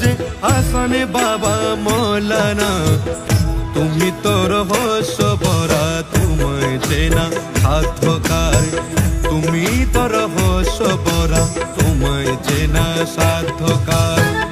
ডঙ্কা আসনে বাবা মৌলানা। তুমি তোর হস বরা তোমায় চেনা সাধ্যকার। তুমি তোর হস বরা তোমায় চেনা সাধ্যকার।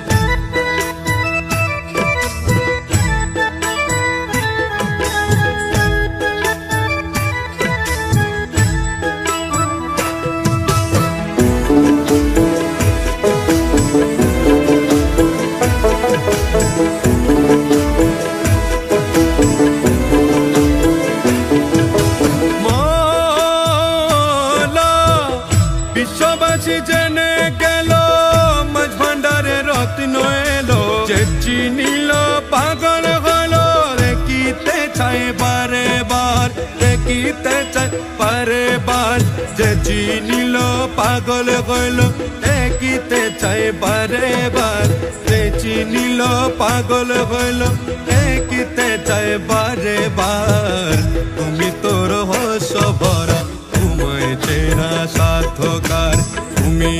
যে চিনিল, পাগল হইল দেখিতে চাই বারে বার যে চিনিল, পাগল হইল দেখিতে চাই বারে বার তুমি তোর হস ভরা তোমায় চেনা সাধকার তুমি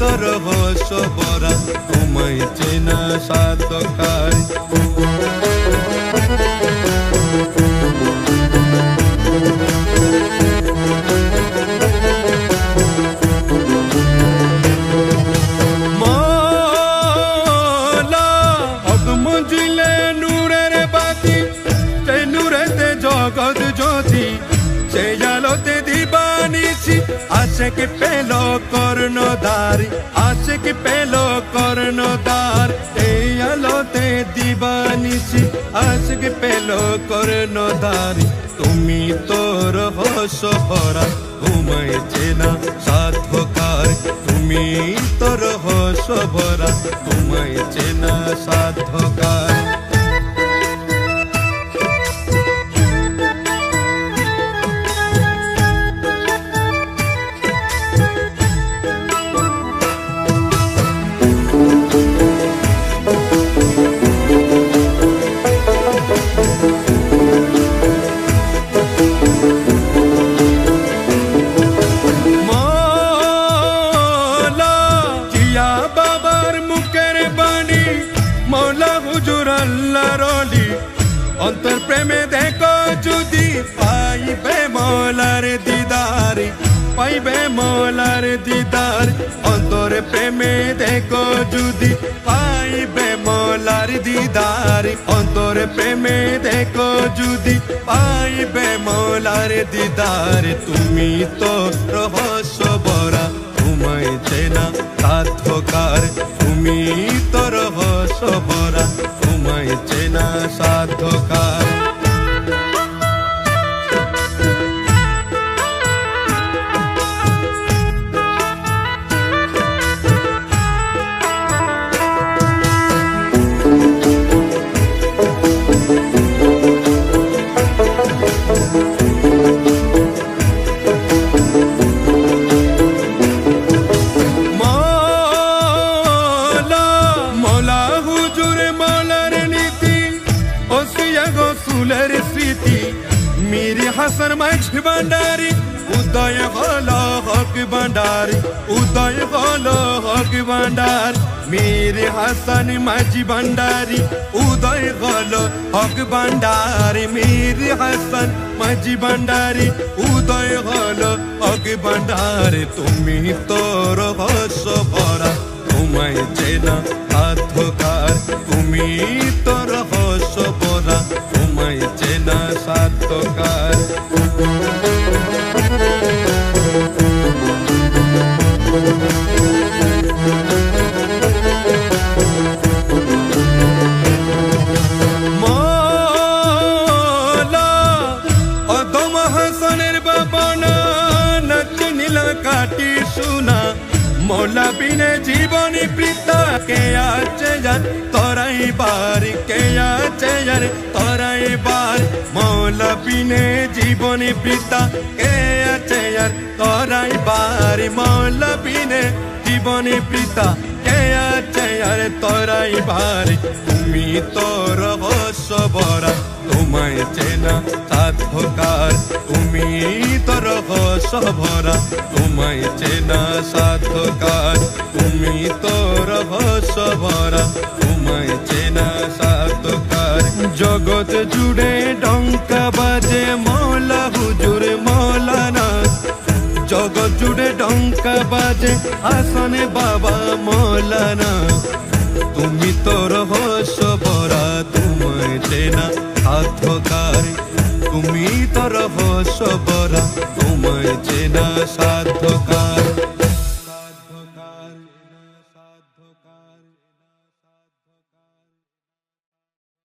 তোর হস আশেক পেল কর্ণধারি, আশেক পেল কর্ণধার। এই আলোতে দিবানিছি আশেক পেল কর্ণধারি। তুমি তোর হস ভরা তোমায় চেনা সাধকার। তুমি তোর হস ভরা তোমায় চেনা সাধকার। রলি অন্তর প্রেমে দেখো যদি পাইবে মৌলার দিদারি, পাইবে মৌলার দিদার। অন্তর প্রেমে দেখো যদি পাইবে মৌলার দিদার, অন্তর প্রেমে দেখো যদি পাইবে মৌলার দিদার। তুমি তো রহস্য हसन मक्ष भंडारी, उदय भोला हक भंडारी, उदय भोला हक भंडारी, मेरे हसन मज भंडारी, उदय भोलो हक भंडारी, मेरे हसन मज भंडारी, उदय भोलो हक भंडारी, तुम्ही तोर हस भरा, तुम्हें चेना हाथ तुम्हें কাটি শুনা মৌলা বিনে জীবনী পিতা কে আছে জান তরাই বার, কে আছে জান তরাই বার। মৌলা বিনে জীবনী পিতা কে আছে জান তরাই বার। মৌলা বিনে জীবনী পিতা কে আছে আর তরাই বার। তুমি তোর ভরা, তোমায় চেনা সাধকার তুমি তোর ভাষ ভরা, তোমায় চেনা সাধকার জগৎ জুড়ে ডঙ্কা বাজে, মলা হুজুর মলানা জগৎ জুড়ে ডঙ্কা বাজে আসনে বাবা মলানা তুমি তোর ভাষ ভরা, তোমায় চেনা সাধকার তুমি তরহ সবরা তোমায় চেনা সাধকা।